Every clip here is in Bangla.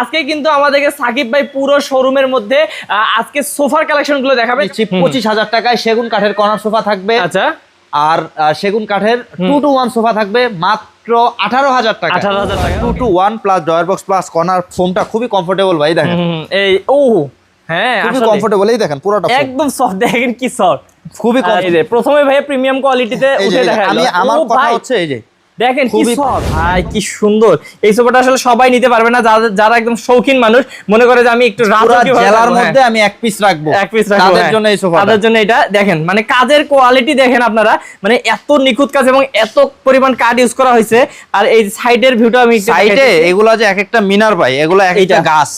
আজকে কিন্তু আমাদেরকে সাকিব ভাই পুরো শোরুমের মধ্যে আজকে সোফার কালেকশনগুলো দেখাবে পঁচিশ হাজার টাকায় সেগুন কাঠের কর্নার সোফা থাকবে। আচ্ছা। আর সেগুন কাঠের টু টু ওয়ান সোফা থাকবে মাত্র আঠারো হাজার টাকা আঠারো হাজার টাকা। Two two one plus drawer box plus corner ফোমটা খুবই কমফোর্টেবল ভাই দেখেন। এই ও হ্যাঁ খুবই। কমফোর্টেবল এই দেখেন পুরোটা একদম সফট দেখেন কি সফট খুবই comfortable। প্রথমে ভাই প্রিমিয়াম কোয়ালিটিতে উঠে দেখা আমি। আমার কথা হচ্ছে এই যে দেখেন কি ভাই কি সুন্দর। এই সোফাটা আসলে সবাই নিতে পারবে না যারা একদম শৌখিন মানুষ মনে করে যে আমি একটু জেলার। মধ্যে আমি এক পিস রাখব। এক পিস রাখব তাদের হ্যাঁ। জন্য এই সোফা তাদের জন্য এটা দেখেন মানে কাজের কোয়ালিটি দেখেন আপনারা মানে এত নিখুঁত কাজ এবং এত পরিমাণ কাঠ ইউজ করা হয়েছে আর এই সাইডের ভিউটা আমি সাইডে এগুলো যে এক একটা মিনার ভাই এগুলো এক একটা গাছ।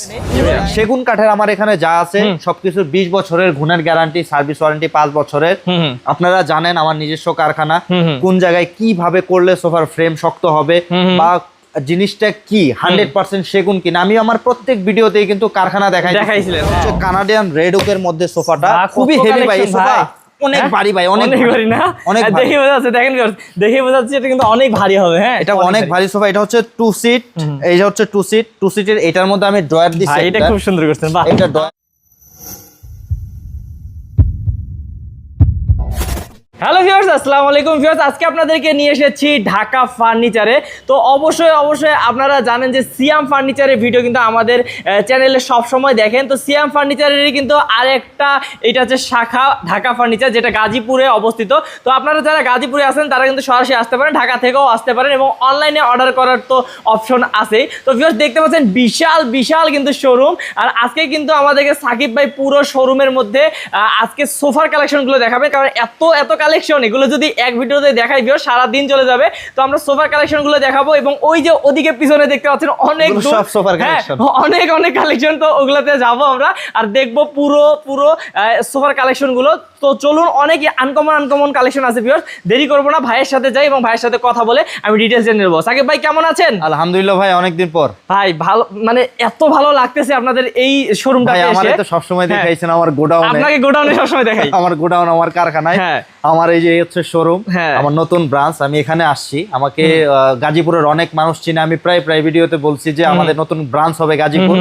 সেগুন কাঠের আমার এখানে যা আছে সবকিছু বিশ বছরের গুণের গ্যারান্টি সার্ভিস ওয়ারেন্টি পাঁচ বছরের। আপনারা জানেন আমার নিজস্ব কারখানা। কোন জায়গায় কীভাবে করলে সোফার ফ্রেম শক্ত হবে বা জিনিসটা কি? হান্ড্রেড পার্সেন্ট সেগুন কিনা? আমি আমার প্রত্যেক ভিডিওতেই কিন্তু কারখানা দেখাই দেখাইছিলেন, হ্যাঁ। কানাডিয়ান রেড ওকের মধ্যে সোফাটা। খুবই হেভি ভাই সোফা। অনেক হ্যাঁ? ভারী ভাই অনেক ভারী। না? অনেক ভারী। দেখে বোঝা যাচ্ছে দেখেন দেখে বোঝা যাচ্ছে এটা কিন্তু অনেক ভারী হবে হ্যাঁ? এটা অনেক ভারী সোফা। এটা হচ্ছে টু সিট এই যে হচ্ছে টু সিট টু সিটের এটার মধ্যে আমি ড্রয়ার দিচ্ছি এটা খুব সুন্দর করছেন বাহ। এটা হ্যালো ভিউয়ার্স আসসালামু আলাইকুম। ভিউয়ার্স আজকে আপনাদেরকে নিয়ে এসেছি ঢাকা ফার্নিচারে। তো অবশ্যই অবশ্যই আপনারা জানেন যে সিয়াম ফার্নিচারের ভিডিও কিন্তু আমাদের চ্যানেলে সব সময় দেখেন। তো সিয়াম ফার্নিচারেরই কিন্তু আরেকটা, এটা হচ্ছে শাখা, ঢাকা ফার্নিচার, যেটা গাজীপুরে অবস্থিত। তো আপনারা যারা গাজীপুরে আছেন, তারা কিন্তু সরাসরি আসতে পারেন, ঢাকা থেকেও আসতে পারেন এবং অনলাইনে অর্ডার করার তো অপশন আছেই। তো ভিউয়ার্স দেখতে পাচ্ছেন, বিশাল বিশাল কিন্তু শোরুম আর আজকে কিন্তু আমাদেরকে সাকিব ভাই পুরো শোরুমের মধ্যে আজকে সোফার কালেকশনগুলো দেখাবে কারণ এত এত কালেকশন এগুলো যদি এক ভিডিওতে দেখাই ভিও সারা দিন চলে যাবে। তো আমরা সোফার কালেকশনগুলো দেখাবো এবং ওই যে ওদিকে পিছনে দেখতে পাচ্ছেন অনেক সব সোফার হ্যাঁ, collection। অনেক অনেক কালেকশন তো ওগুলোতে যাব আমরা আর দেখব পুরো পুরো সোফার কালেকশনগুলো তো চলুন অনেক আনকমন আনকমন কালেকশন আছে ভিউয়ার্স দেরি করব না ভাইয়ের সাথে যাই এবং ভাইয়ের সাথে কথা বলে আমি ডিটেলস জেনে নেব। সাকিব ভাই কেমন আছেন? আলহামদুলিল্লাহ ভাই অনেকদিন পর। ভাই ভালো মানে এত ভালো লাগতেছে আপনাদের এই শোরুমটা আমার তো সবসময় দেখাইছেন আমার গোডাউনে আপনাকে গোডাউনে সবসময় দেখাই। আমার গোডাউন আমার কারখানায়। হ্যাঁ। আমার এই যে হচ্ছে শোরুম হ্যাঁ। আমার নতুন ব্রাঞ্চ আমি এখানে আসছি। আমাকে গাজীপুরের অনেক মানুষ চিনে। আমি প্রায় প্রায় ভিডিওতে বলছি যে আমাদের নতুন ব্রাঞ্চ হবে গাজীপুর।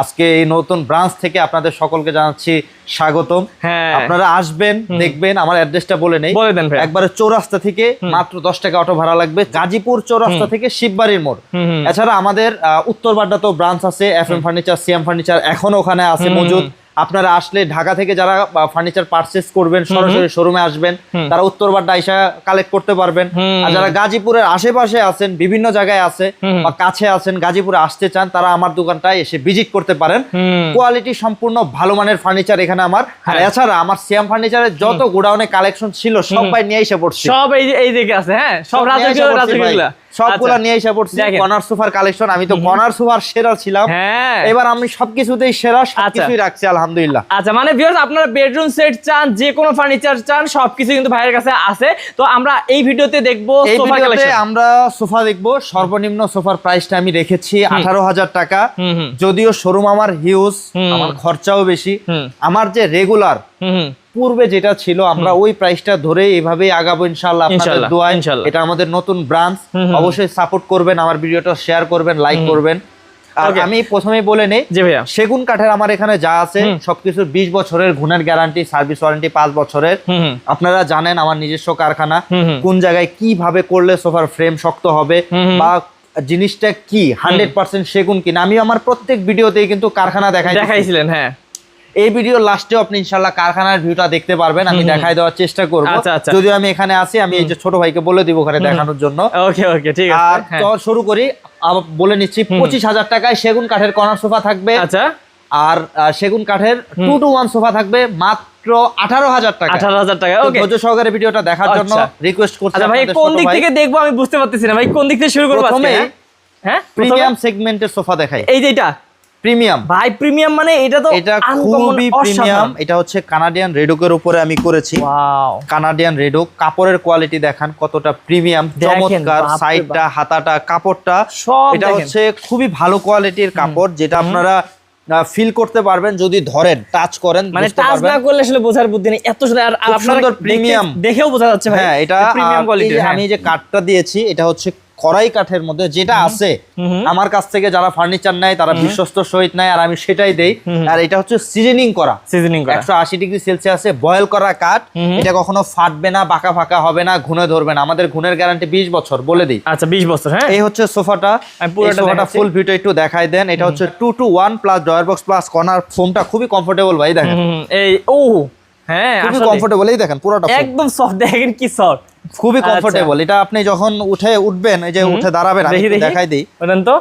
আজকে এই নতুন ব্রাঞ্চ থেকে আপনাদের সকলকে জানাচ্ছি স্বাগতম। হ্যাঁ। আপনারা আসবেন দেখবেন। আমার অ্যাড্রেসটা বলে নেই। বলে দেন ভাই। একবারে চৌরাস্তা থেকে মাত্র দশ টাকা অটো ভাড়া লাগবে। গাজীপুর চৌরাস্তা থেকে শিববাড়ির মোড়। এছাড়া আমাদের উত্তরবাড্ডা তো ব্রাঞ্চ আছে F M furniture CM furniture এখনও ওখানে আছে মজুদ। আপনারা আসলে ঢাকা থেকে যারা ফার্নিচার পারচেস করবেন সরাসরি শোরুমে আসবেন তারা উত্তরবাড্ডা আইসা কালেক্ট করতে পারবেন। আর যারা গাজীপুরের আশেপাশে আছেন বিভিন্ন জায়গায় আছে বা কাছে আছেন গাজীপুরে আসতে চান তারা আমার দোকানটায় এসে ভিজিট করতে পারেন। কোয়ালিটি সম্পূর্ণ ভালো মানের ফার্নিচার এখানে আমার। আর হ্যাঁ। এছাড়া আমার সিএম ফার্নিচারের যত গোডাউনে কালেকশন ছিল সবাই নিয়ে এসে পড়ছে। সব এই দিকে আছে হ্যাঁ? সব রাজকীয় রাজকীয় সবগুলা আচ্ছা। নিয়ে এসে পড়ছি। কর্নার সোফার কালেকশন আমি তো কর্নার সোফার সেরা ছিলাম। হ্যাঁ। এবার আমি সবকিছুতেই সেরা সবকিছুই রাখছি আলহামদুলিল্লাহ। আচ্ছা মানে ভিউয়ার্স আপনারা বেডরুম সেট চান যে কোনো ফার্নিচার চান সবকিছু কিন্তু ভাইয়ের কাছে আছে। তো আমরা এই ভিডিওতে দেখব সোফা কালেকশন আমরা সোফা দেখব। সর্বনিম্ন সোফার প্রাইসটা আমি রেখেছি আঠারো হাজার টাকা। হুম, হুম। যদিও শোরুম আমার হিউজ। আমার খরচাও বেশি। আমার যে রেগুলার পূর্বে যেটা ছিল আমরা ওই প্রাইসটা ধরে এইভাবেই আগাবো ইনশাল্লাহ আপনাদের ইনশাল্লাহ। এটা আমাদের নতুন ব্রাঞ্চ। অবশ্যই সাপোর্ট করবেন আমার ভিডিওটা শেয়ার করবেন লাইক করবেন। আর আমি প্রথমেই বলে নেই সেগুন কাঠের আমার এখানে যা আছে সবকিছু বিশ বছরের গুণের গ্যারান্টি সার্ভিস ওয়ারেন্টি পাঁচ বছরের। আপনারা জানেন আমার নিজস্ব কারখানা। কোন জায়গায় কীভাবে করলে সোফার ফ্রেম শক্ত হবে। বা জিনিসটা কি হান্ড্রেড পার্সেন্ট সেগুন কিনা আমি আমার প্রত্যেক ভিডিওতেই কিন্তু কারখানা দেখাই দেখাইছিলেন হ্যাঁ। এই ভিডিও লাস্টেও আপনি ইনশাল্লাহ কারখানার ভিউটা দেখতে পারবেন আমি দেখাই দেওয়ার চেষ্টা করব। আচ্ছা, আচ্ছা। যদিও আমি এখানে আছি আমি এই যে ছোট ভাইকে বলে দিব ওখানে দেখানোর জন্য। ওকে ওকে ঠিক আর আছে হ্যাঁ। তো শুরু করি। বলে নিচ্ছি পঁচিশ হাজার টাকায় সেগুন কাঠের কর্নার সোফা থাকবে। আচ্ছা। আর সেগুন কাঠের টু টু ওয়ান সোফা থাকবে মাত্র আঠারো হাজার টাকা আঠারো হাজার টাকা ধৈর্য সহকারে ভিডিওটা দেখার জন্য। রিকোয়েস্ট করছি আচ্ছা ভাই কোন দিক থেকে দেখব আমি বুঝতে পারতেছি না। ভাই কোন দিক থেকে শুরু করব হ্যাঁ? প্রিমিয়াম? সেগমেন্টের সোফা দেখাই। এই যে এটা। প্রিমিয়াম। ভাই প্রিমিয়াম মানে এটা তো এটা খুবই প্রিমিয়াম। এটা হচ্ছে কানাডিয়ান রেডোকের উপরে আমি করেছি. কানাডিয়ান রেডো কাপড়ের কোয়ালিটি দেখান কতটা প্রিমিয়াম। চমৎকার সাইডটা হাতাটা কাপড়টা। এটা হচ্ছে খুবই ভালো কোয়ালিটির কাপড় যেটা আপনারা ফিল করতে পারবেন যদি ধরেন টাচ করেন মানে টাচ না করলে আসলে বোঝার বুদ্ধি নেই। এত সুন্দর আর আপনারা সুন্দর দেখেও বোঝা যাচ্ছে ভাই হ্যাঁ এটা প্রিমিয়াম কোয়ালিটি আমি যে কাঠটা দিয়েছি এটা হচ্ছে কড়াই কাঠের মধ্যে যেটা আছে আমার কাছ থেকে যারা ফার্নিচার নেয় তারা বিশ্বস্ত সহিত নেয় আর আমি সেটাই দেই। আর এটা হচ্ছে সিজনিং করা। সিজনিং করা। একশো আশি ডিগ্রি সেলসিয়াসে বয়েল করা কাঠ এটা কখনো ফাটবে না বাঁকা ফাঁকা হবে না ঘুনে ধরবে না। আমাদের ঘুনের গ্যারান্টি বিশ বছর বলে দিই। আচ্ছা 20 বছর হ্যাঁ? এই হচ্ছে সোফাটা। পুরোটা সোফাটা ফুল ভিডিও একটু দেখাই দেন। এটা হচ্ছে two two one plus drawer box plus corner ফোমটা খুবই কমফোর্টেবল ভাই দেখেন। এই ও হ্যাঁ খুবই। কমফোর্টেবল এই দেখেন পুরোটা একদম সফট দেখেন কি সফট খুবই আচ্ছা। কমফোর্টেবল এটা আপনি যখন উঠে উঠবেন এই যে উঠে দাঁড়াবেন আমি দেখাই দিই। বলেন তো।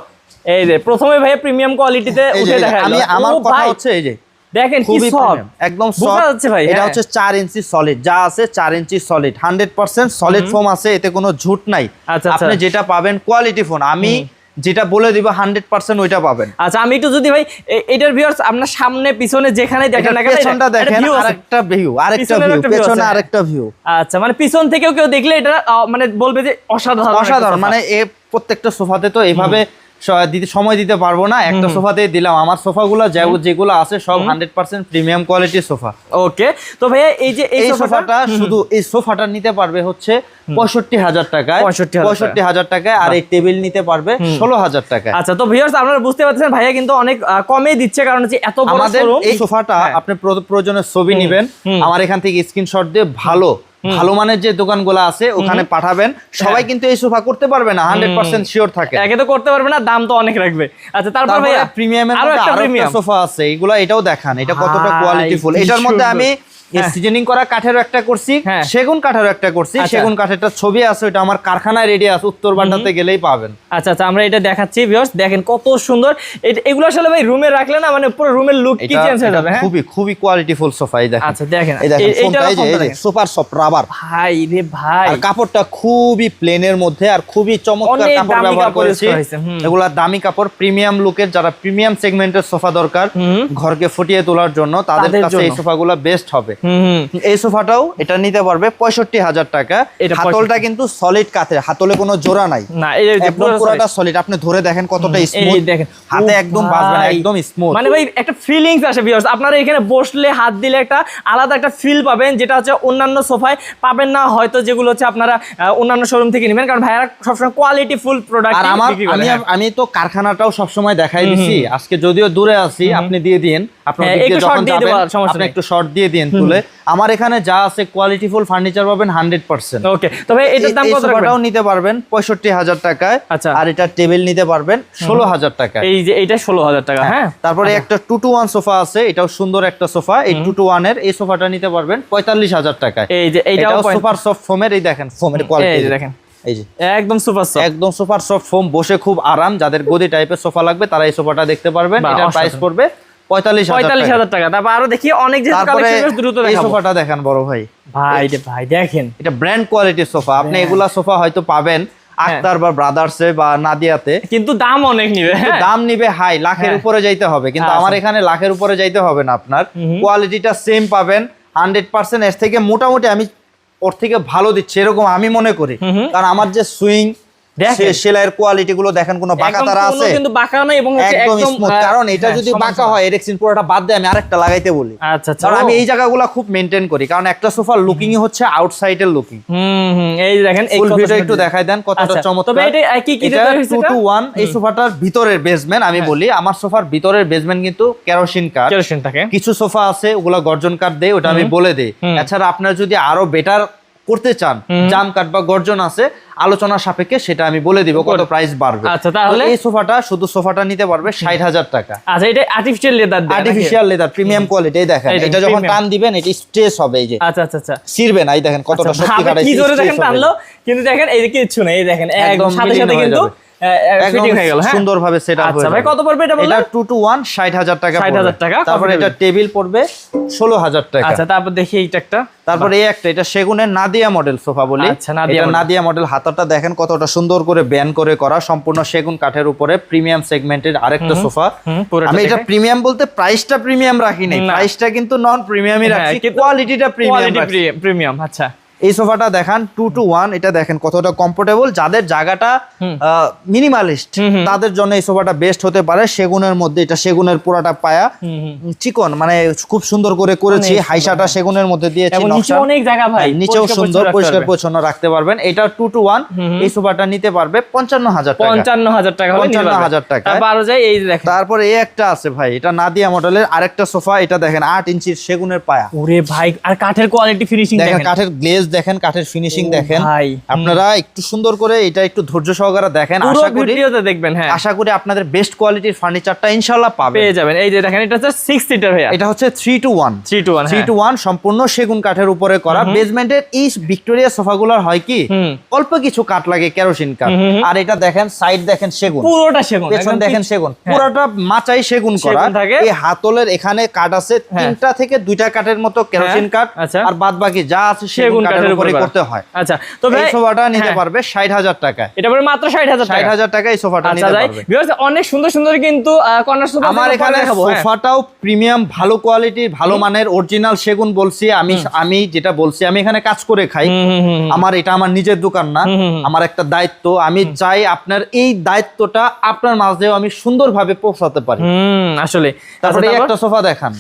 এই যে প্রথমে ভাই প্রিমিয়াম কোয়ালিটিতে উঠে দেখাই আমি আমার কথা হচ্ছে এই যে দেখেন কি সফট একদম সফট। যাচ্ছে ভাই, এটা হ্যাঁ। হচ্ছে 4 ইঞ্চি সলিড যা আছে 4 inch solid hundred percent solid foam আছে এতে কোনো ঝুট নাই। আচ্ছা, আপনি আচ্ছা। যেটা পাবেন কোয়ালিটি ফোন আমি যেটা বলে দিব হান্ড্রেড পার্সেন্ট ওইটা পাবেন। আচ্ছা আমি একটু যদি ভাই এটার ভিউয়ার্স আপনার সামনে পিছনে যেখানে দেখেন এটা না কেন পেছনটা দেখেন আরেকটা ভিউ আরেকটা ভিউ পেছনে আরেকটা ভিউ আচ্ছা মানে পিছন থেকেও কেউ দেখলে এটা মানে বলবে যে অসাধারণ অসাধারণ মানে এ প্রত্যেকটা সোফাতে তো এইভাবে দিতে সময় দিতে পারব না। একটা সোফাতে দিলাম। আমার সোফাগুলো যেগুলো আছে সব হান্ড্রেড পার্সেন্ট প্রিমিয়াম কোয়ালিটির সোফা। ওকে। তো ভাইয়া এই যে এই সোফাটা? শুধু এই সোফাটা নিতে পারবে হচ্ছে পঁয়ষট্টি হাজার টাকায়। পঁয়ষট্টি হাজার টাকায়। আর এই টেবিল নিতে পারবে ষোলো হাজার টাকায়। আচ্ছা তো ভিউয়ার্স আপনারা বুঝতে পারছেন ভাইয়া কিন্তু অনেক দিচ্ছে। কারণ হচ্ছে এত বড় এই সোফাটা হ্যাঁ। আপনি প্রয়োজনে ছবি নিবেন। আমার এখান থেকে স্ক্রিনশট দিয়ে ভালো ভালো মানের যে দোকানগুলো আছে ওখানে পাঠাবেন। সবাই কিন্তু এই সোফা করতে পারবে না হান্ড্রেড পার্সেন্ট শিওর থাকে। একে তো করতে পারবে না দাম তো অনেক রাখবে। আচ্ছা তারপর ভাইয়া প্রিমিয়ামের আরও একটা প্রিমিয়াম সোফা আছে এগুলো এটাও দেখান এটা কতটা কোয়ালিটিফুল এটার মধ্যে আমি হ্যাঁ। সিজনিং করা কাঠেরও একটা করছি হ্যাঁ। সেগুন কাঠেরও একটা করছি আচ্ছা। সেগুন কাঠেরটা ছবি আছে ওটা আমার কারখানায় রেডি আছে উত্তর বাড্ডাতে গেলেই পাবেন। আচ্ছা আচ্ছা আমরা এটা দেখাচ্ছি ভিউয়ার্স দেখেন কত সুন্দর। এগুলো আসলে ভাই রুমে রাখলে না মানে পুরো রুমের লুক কি চেঞ্জ হয়ে যাবে হ্যাঁ? খুবই খুবই কোয়ালিটিফুল সোফা এই দেখেন। আচ্ছা দেখেন। এই দেখেন এ- এইটার ফোনটা এই যে ফোনটা এই যে দেখেন। সুপার সফট রাবার ভাই রে ভাই। আর কাপড়টা খুবই প্লেনের মধ্যে আর খুবই চমৎকার কাপড় ব্যবহার করেছি। এগুলা দামি কাপড় প্রিমিয়াম লুকের যারা প্রিমিয়াম সেগমেন্টের সোফা দরকার ঘরকে ফুটিয়ে তোলার জন্য তাদের কাছে এই। সোফাগুলো বেস্ট হবে। এই সোফাটাও এটা নিতে পারবে পঁয়ষট্টি হাজার টাকা। হাতলটা কিন্তু সলিড কাঠের হাতলে কোনো জোড়া নাই। না পুরোটা সলিড আপনি ধরে দেখেন কতটা স্মুথ দেখেন। হাতে একদম বাজবে না একদম স্মুথ মানে ভাই একটা ফিলিংস আসে ভিউয়ার্স আপনারা এখানে বসলে হাত দিলে একটা আলাদা একটা ফিল পাবেন যেটা হচ্ছে অন্যান্য সোফায় পাবেন না। হয়তো যেগুলো হচ্ছে আপনারা অন্যান্য শোরুম থেকে নেবেন কারণ ভাইয়ারা সবসময় কোয়ালিটি ফুল প্রোডাক্ট আর আমার আমি আমি তো কারখানাটাও সবসময় দেখাই দিছি। আজকে যদিও দূরে আছি আপনি দিয়ে দিন। আপনার হ্যাঁ, একটু শর্ট দিয়ে দিন তুলে। আমার এখানে যা আছে কোয়ালিটিফুল ফার্নিচার পাবেন হান্ড্রেড পার্সেন্ট ওকে তবে এটার দাম কত রাখবেন? নিতে পারবেন পঁয়ষট্টি হাজার টাকায় আচ্ছা। আর এটা টেবিল নিতে পারবেন ষোলো হাজার টাকায়। এই যে এইটা ষোলো হাজার টাকা হ্যাঁ তারপরে একটা টু টু ওয়ান সোফা আছে এটাও সুন্দর একটা সোফা। এই টু টু ওয়ানের এই সোফাটা নিতে পারবেন পঁয়তাল্লিশ হাজার টাকায়। এই যে এটাও সুপার সফট ফোমের এই দেখেন ফোমের কোয়ালিটি দেখেন। এই যে। একদম সুপার সফট একদম সুপার সফট ফোম বসে খুব আরাম। যাদের গদি টাইপের সোফা লাগবে তারা এই সোফাটা দেখতে পারবেন। এটার প্রাইস পড়বে পঁয়তাল্লিশ পঁয়তাল্লিশ হাজার টাকা। তারপর আরও দেখি অনেক যেহেতু দ্রুত এই সোফাটা দেখেন বড় ভাই। ভাই ভাই দেখেন। এটা ব্র্যান্ড কোয়ালিটির সোফা। আপনি এগুলা সোফা হয়তো পাবেন আক্তার বা ব্রাদার্সে বা নাদিয়াতে। কিন্তু দাম অনেক নিবে। হ্যাঁ। দাম নিবে হাই লাখের হ্যাঁ। উপরে যাইতে হবে। কিন্তু আচ্ছা। আমার এখানে লাখের উপরে যাইতে হবে না আপনার। কোয়ালিটিটা সেম পাবেন হান্ড্রেড পার্সেন্ট এর থেকে মোটামুটি আমি ওর থেকে ভালো দিচ্ছি এরকম আমি মনে করি। কারণ আমার যে সুইং। সেলাইয়ের কোয়ালিটি গুলো দেখেন কোনো বাঁকা তারা আছে? কিন্তু বাঁকা নাই এবং একদম একদম স্মুথ কারণ এটা হ্যাঁ, যদি বাঁকা হয় এরেক্সিন পুরোটা বাদ দিয়ে আমি আরেকটা লাগাইতে বলি। আচ্ছা আচ্ছা। কারণ আমি এই জায়গাগুলো খুব মেনটেন করি কারণ একটা লুকিং হচ্ছে আউটসাইডের লুকিং হুম হুম এই দেখেন ফুল ভিডিও একটু দেখাই দেন কতটা আচ্ছা, চমৎকার। তবে এটা কি কি এটা 2 to 1 এই সোফাটার ভিতরের বেসমেন্ট আমি বলি আমার সোফার ভিতরের বেসমেন্ট কিন্তু কেরোসিন কাঠ কেরোসিন থাকে। কিছু সোফা আছে ওগুলা গর্জন কাঠ দেয় ওটা আমি বলে দেই। এছাড়া আপনার যদি আরও বেটার করতে চান জাম কাট বা গর্জন আছে আলোচনা সাপেক্ষে সেটা আমি বলে দিব কত প্রাইস বাড়বে আচ্ছা, তাহলে? এই সোফাটা শুধু সোফাটা নিতে পারবে ষাট হাজার টাকা আচ্ছা এটা artificial leather artificial leather premium quality এই দেখেন এটা যখন। টান দিবেন এটি স্ট্রেস হবে এই যে আচ্ছা আচ্ছা আচ্ছা ছিড়বে না এই দেখেন কতটা আচ্ছা, শক্তি কাটাই কাটাইছে কি জোরে দেখেন। টানলো কিন্তু দেখেন এই যে কিছু না এই দেখেন একদম সাথে সাথে কিন্তু। ফিটিং হয়ে গেল সুন্দরভাবে সেট আপ আচ্ছা ভাই কত পড়বে এটা এটা বললেন টু টু ওয়ান ষাট হাজার টাকা 60,000 টাকা, তারপরে এটা টেবিল পড়বে ষোলো হাজার টাকা। আচ্ছা তারপর দেখি এইটা একটা। তারপরে এই একটা এটা সেগুনের নাদিয়া মডেল সোফা বলি। আচ্ছা, নাদিয়া মডেল হাতাটা দেখেন কতটা সুন্দর করে ব্যান করে করা। সম্পূর্ণ সেগুন কাঠের উপরে প্রিমিয়াম সেগমেন্টের আরেকটা সোফা। আমি এটা প্রিমিয়াম বলতে প্রাইসটা প্রিমিয়াম রাখি নাই। প্রাইসটা কিন্তু নন প্রিমিয়ামই হ্যাঁ, রাখছি কোয়ালিটিটা প্রিমিয়াম প্রিমিয়াম আচ্ছা। এই সোফাটা দেখান টু টু ওয়ান এটা দেখেন কতটা কমফোর্টেবল যাদের জায়গাটা মিনিমালিস্ট তাদের জন্য এই সোফাটা বেস্ট হতে পারে। সেগুনের মধ্যে এটা সেগুনের পুরাটা পায়া। চিকন মানে খুব সুন্দর করে করেছি হাইসাটা সেগুনের মধ্যে দিয়েছি এবং নিচে নকশা। অনেক জায়গা ভাই হ্যাঁ, নিচেও সুন্দর পরিষ্কার। পরিচ্ছন্ন রাখতে পারবেন। এটা টু টু ওয়ান এই সোফাটা নিতে পারবে পঞ্চান্ন হাজার পঞ্চান্ন হাজার টাকা পঞ্চান্ন হাজার 55,000 পারবেন। টাকায়। তারপর আরও যাই এই দেখেন। তারপরে এই একটা আছে ভাই এটা নাদিয়া মডেলের আরেকটা সোফা এটা দেখেন আট ইঞ্চির সেগুনের পায়া। ওরে ভাই আর কাঠের কোয়ালিটি ফিনিশিং দেখেন কাঠের গ্লেজ দেখেন কাঠের ফিনিশিং দেখেন। আপনারা একটু সুন্দর করে এটা একটু ধৈর্য সহকারে দেখেন। আশা করি ভিডিওতে দেখবেন হ্যাঁ। আশা করি আপনাদের বেস্ট কোয়ালিটির ফার্নিচারটা ইনশাল্লাহ পাবে পেয়ে যাবেন। এই যে দেখেন এটা হচ্ছে সিক্স সিটার ভাইয়া। এটা হচ্ছে three two one three two one three two one সম্পূর্ণ সেগুন কাঠের উপরে করা। বেসমেন্টের এই ভিক্টোরিয়া সোফাগুলোর হয় কি? অল্প কিছু কাঠ লাগে কেরোসিন কাঠ। আর এটা দেখেন সাইড দেখেন সেগুন। পুরোটা সেগুন পেছন দেখেন সেগুন। হ্যাঁ। পুরোটা মাচাই সেগুন করা। এই হাতলের এখানে কাঠ আছে হ্যাঁ। তিনটা থেকে দুইটা কাঠের মতো কেরোসিন কাঠ। আচ্ছা। আর বাদ বাকি যা আছে সেগুন সেগুন কাঠের উপরে করতে হয়। আচ্ছা তো এই সোফাটা নিতে হ্যাঁ, পারবে ষাট হাজার টাকায়। এটা পরে মাত্র ষাট হাজার ষাট টাকা এই সোফাটা আচ্ছা নিতে পারবে। viewers, অনেক সুন্দর সুন্দর কিন্তু কর্নার সোফা আমার এখানে সোফাটাও প্রিমিয়াম ভালো কোয়ালিটির ভালো মানের অরিজিনাল সেগুন বলছি। আমি আমি যেটা বলছি আমি এখানে কাজ করে খাই। আমার এটা আমার নিজের দোকান না। আমার একটা দায়িত্ব। আমি চাই আপনার এই দায়িত্বটা আপনার মাঝেও আমি সুন্দরভাবে পৌঁছাতে পারি। হুম আসলে। তারপরে আচ্ছা, একটা সোফা দেখান।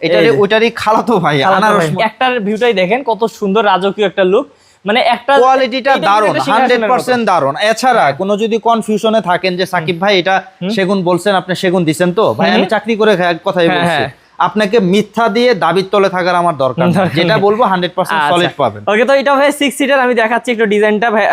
এটারই ওটারই ওইটারই খালাতো ভাই। আনারস একটার ভিউটাই দেখেন কত সুন্দর রাজকীয় একটা লুক মানে একটা কোয়ালিটিটা দারুণ হান্ড্রেড। পার্সেন্ট দারুণ। এছাড়া কোনো যদি কনফিউশনে থাকেন যে সাকিব ভাই এটা সেগুন বলছেন আপনি সেগুন দিছেন তো? ভাই আমি চাকরি করে কথাই হ্যাঁ, বলছি। হ্যাঁ। আপনাকে মিথ্যা দিয়ে দাবির তলে থাকার আমার দরকার নেই। যেটা বলব হান্ড্রেড পার্সেন্ট সলিড পাবেন। ওকে তো এটা ভাই সিক্স সিটার আমি দেখাচ্ছি একটু ডিজাইনটা ভাই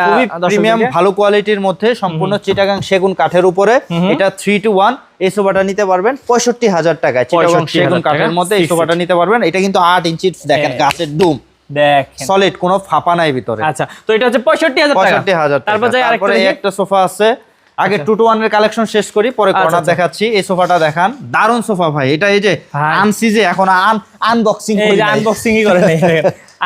প্রিমিয়াম ভালো কোয়ালিটির মধ্যে সম্পূর্ণ চিটাগাং সেগুন কাঠের উপরে। এটা থ্রি টু ওয়ান এই সোফাটা নিতে পারবেন পঁয়ষট্টি হাজার টাকায়। চিটাগাং 65,000 সেগুন কাঠের মধ্যে এই সোফাটা নিতে পারবেন। এটা কিন্তু আট ইঞ্চি দেখেন হ্যাঁ। গাছের ডুম দেখেন। সলিড কোনো ফাঁপা নাই ভিতরে। আচ্ছা তো এটা হচ্ছে পঁয়ষট্টি হাজার টাকা। পঁয়ষট্টি হাজার তারপর যাই আরেকটা তারপরে একটা সোফা আছে আগে টু টু ওয়ানের কালেকশন শেষ করি পরে আচ্ছা, কর্নার আচ্ছা। দেখাচ্ছি। এই সোফাটা দেখান। দারুণ সোফা ভাই। এটা এই যে। আনসি যে এখন আন আনবক্সিং এই যে আনবক্সিং করে নাই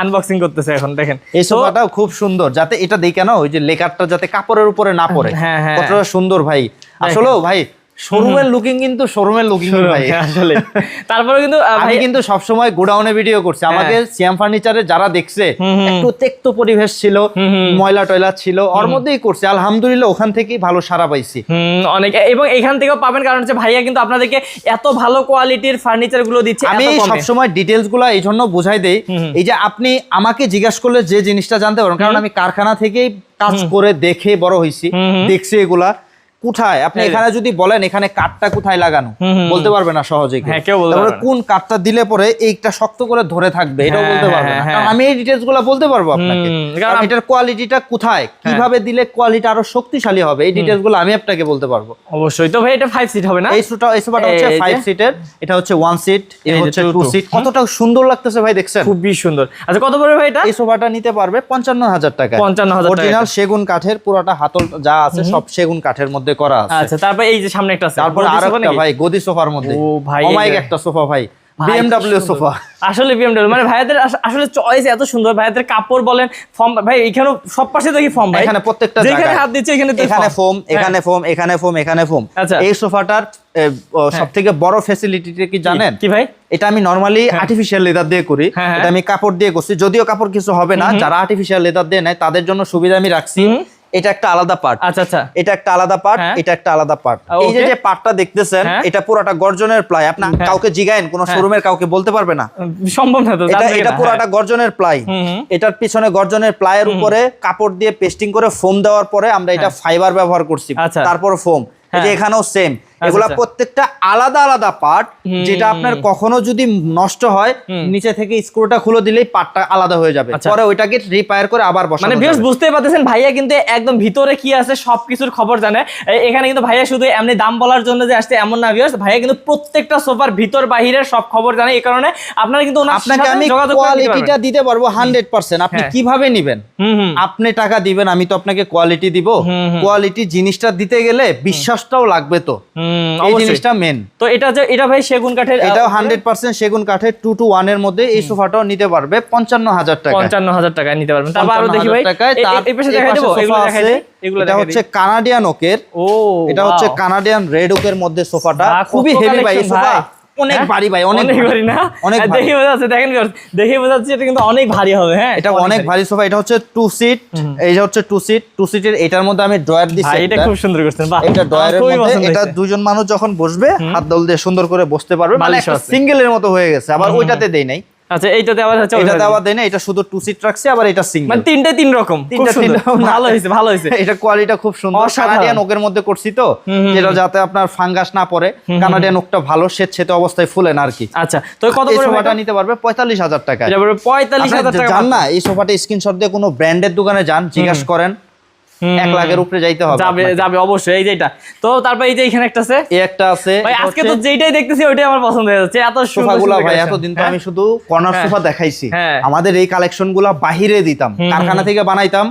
আনবক্সিং করতেছে এখন দেখেন। এই সোফাটাও খুব সুন্দর। যাতে এটা দেখে না ওই যে লেকারটা যাতে কাপড়ের উপরে না পড়ে। হ্যাঁ, হ্যাঁ। কতটা সুন্দর ভাই। আসলেও ভাই শোরুমের লুকিং কিন্তু শোরুমের লুকিং ভাই। আসলে। তারপরে কিন্তু আমি ভাই কিন্তু সবসময় গোডাউনে ভিডিও করছি। আমাকে সিএম ফার্নিচারে যারা দেখছে। একটু তেক্ত পরিবেশ ছিল। ময়লা টয়লা ছিল ওর মধ্যেই করছে। আলহামদুলিল্লাহ ওখান থেকেই ভালো সারা পাইছি। অনেক। এবং এখান থেকেও পাবেন কারণ হচ্ছে ভাইয়া কিন্তু আপনাদেরকে এত ভালো কোয়ালিটির ফার্নিচারগুলো দিচ্ছে আমি এত কমে। সবসময় ডিটেলসগুলো এই জন্য বুঝাই দেই। এই যে আপনি আমাকে জিজ্ঞাসা করলে যে জিনিসটা জানতে পারেন কারণ আমি কারখানা থেকেই কাজ করে দেখে বড় হইছি হুম। দেখছি এগুলা। কোথায়? আপনি এখানে যদি বলেন এখানে কাঠটা কোথায় লাগানো? বলতে পারবে না সহজে। হ্যাঁ, তারপরে কোন কাঠটা দিলে পরে এইটা শক্ত করে ধরে থাকবে এটাও হ্যাঁ, বলতে পারবে না। হ্যাঁ, হ্যাঁ। আমি এই ডিটেলসগুলো বলতে পারব আপনাকে। কারণ এটার কোয়ালিটিটা কোথায়? কীভাবে দিলে কোয়ালিটি আরও শক্তিশালী হবে? এই ডিটেলসগুলো আমি আপনাকে বলতে পারব। অবশ্যই। তো ভাই এটা ফাইভ সিট হবে না? এই সোটা এই সোফাটা হচ্ছে এই যে। ফাইভ সিটের এটা হচ্ছে ওয়ান সিট এই এটা হচ্ছে two টু সিট কতটা সুন্দর লাগতেছে ভাই দেখছেন? খুবই সুন্দর। আচ্ছা কত পড়বে ভাই এটা? এই সোফাটা নিতে পারবে পঞ্চান্ন হাজার টাকা। 55,000 টাকা। অরিজিনাল সেগুন কাঠের পুরোটা হাতল যা আছে সব সেগুন কাঠের মধ্যে করা আছে। আচ্ছা তারপর এই যে সামনে একটা আছে। তারপর আর একটা ভাই গদি সোফার মধ্যে। ও ভাই, অমাইক একটা সোফা ভাই বিএমডব্লিউ সোফা। আসলে বিএমডব্লিউ মানে ভাইয়াদের আসলে চয়েস এত সুন্দর। ভাইয়াদের কাপড় বলেন ফর্ম ভাই এখানেও সব পাশে দেখি ফর্ম ভাই। এখানে প্রত্যেকটা যেখানে জায়গায়। হাত দিচ্ছে এখানে এখানে। ফোম হ্যাঁ। এখানে ফোম এখানে ফোম এখানে ফোম আচ্ছা। এই সোফাটার সব থেকে বড় ফ্যাসিলিটিটা কি জানেন? কি ভাই? এটা আমি নরমালি আর্টিফিশিয়াল লেদার দিয়ে করি। হ্যাঁ, হ্যাঁ। এটা আমি কাপড় দিয়ে করছি। যদিও কাপড় কিছু হবে না যারা আর্টিফিশিয়াল লেদার দিয়ে নেয় তাদের জন্য সুবিধা আমি রাখছি। এটা একটা আলাদা পার্ট আচ্ছা আচ্ছা। এটা একটা আলাদা পার্ট হ্যাঁ। এটা একটা আলাদা পার্ট এই যে যে পার্টটা দেখতেছেন হ্যাঁ। এটা পুরোটা গর্জনের প্লাই। আপনি হ্যাঁ। কাউকে জিগায়েন কোন শোরুমের কাউকে বলতে পারবে না। সম্ভব না তো এটা এটা পুরোটা গর্জনের প্লাই। এটার পিছনে গর্জনের প্লাইয়ের উপরে কাপড় দিয়ে পেস্টিং করে ফোম দেওয়ার পরে আমরা এটা ফাইবার ব্যবহার করছি। আচ্ছা। তারপর ফোম যে। এখানেও সেম এগুলা আচ্ছা। প্রত্যেকটা আলাদা আলাদা পার্ট যেটা আপনার কখনো যদি নষ্ট হয় নিচে থেকে স্ক্রুটা খুলে দিলেই পার্টটা আলাদা হয়ে যাবে। আচ্ছা। পরে ওইটাকে রিপেয়ার করে আবার বসানো মানে। ভিউয়ার্স বুঝতেই পারতেছেন ভাইয়া কিন্তু একদম ভিতরে কি আছে সবকিছুর খবর জানে। এখানে কিন্তু ভাইয়া শুধু এমনি দাম বলার জন্য যে আসছে এমন না ভিউয়ার্স ভাইয়া কিন্তু প্রত্যেকটা সোফার ভিতর বাহিরের সব খবর জানে। এই কারণে আপনারা কিন্তু ওনার আপনাকে আমি কোয়ালিটিটা দিতে পারব হান্ড্রেড পার্সেন্ট আপনি হ্যাঁ। কীভাবে নিবেন? আপনি টাকা দিবেন আমি তো আপনাকে কোয়ালিটি দিব। কোয়ালিটি জিনিসটা দিতে গেলে বিশ্বাসটাও লাগবে তো। এই জিনিসটা মেন তো এটা যে এটা ভাই সেগুন কাঠের এটাও হান্ড্রেড পার্সেন্ট সেগুন কাঠের টু টু ওয়ানের মধ্যে এই সোফাটাও নিতে পারবে পঞ্চান্ন হাজার টাকা পঞ্চান্ন হাজার টাকায় নিতে পারবেন। তারপর আরও দেখি ভাই টাকায় এ- তার এই পাশে দেখাই পাশে এগুলো দেখাই আছে। এগুলো এটা হচ্ছে কানাডিয়ান ওকের ও এটা হচ্ছে কানাডিয়ান রেড ওকের মধ্যে সোফাটা। খুবই হেভি ভাই সোফা। অনেক হ্যাঁ? ভারী ভাই অনেক ভারী। না? অনেক দেখি বোঝা যাচ্ছে দেখেন দেখে বোঝা যাচ্ছে এটা কিন্তু অনেক ভারী হবে হ্যাঁ? এটা অনেক ভারী। সোফা এটা হচ্ছে টু সিট এই যে হচ্ছে টু সিট টু সিটের এটার মধ্যে আমি ড্রয়ার দিছি এটা খুব সুন্দর করছেন বাহ। এটা ড্রয়ারের মধ্যে এটা। দুজন মানুষ যখন বসবে হাত দল দিয়ে সুন্দর করে বসতে পারবে মানে একটা সিঙ্গেলের মতো হয়ে গেছে আবার ওইটাতে দেই নাই। আচ্ছা এইটাতে আবার হচ্ছে এটাতে আবার দেই না এটা শুধু টু সিট রাখছি আবার এটা সিঙ্গেল মানে তিনটে তিন রকম। তিনটা সুন্দর। তিনটা না। ভালো হয়েছে ভালো হয়েছে। এটা কোয়ালিটা খুব সুন্দর। কানাডিয়ান ওকের মধ্যে করছি তো যেটা যাতে আপনার ফাঙ্গাস না পড়ে। কানাডিয়ান ওকটা ভালো সেট সেতে অবস্থায় ফুলে না আর কি। আচ্ছা তো কত করে সোফাটা নিতে পারবে পঁয়তাল্লিশ হাজার টাকা এটা পড়বে পঁয়তাল্লিশ হাজার টাকা জান না এই সোফাটা স্ক্রিনশট দিয়ে কোনো ব্র্যান্ডের দোকানে যান জিজ্ঞাসা করেন। এক লাখের উপরে যাইতে হবে যাবে যাবে অবশ্যই এই যে এটা। তো তারপর এই যে এখানে একটা আছে? এই একটা আছে ভাই আজকে তো যেইটাই দেখতেছি ওইটাই আমার পছন্দ হয়ে যাচ্ছে। এত সোফাগুলা ভাই এতদিন তো হ্যাঁ? আমি শুধু কর্নার হ্যাঁ। সোফা দেখাইছি। হ্যাঁ। আমাদের এই বাহিরে দিতাম কারখানা থেকে বানাইতাম।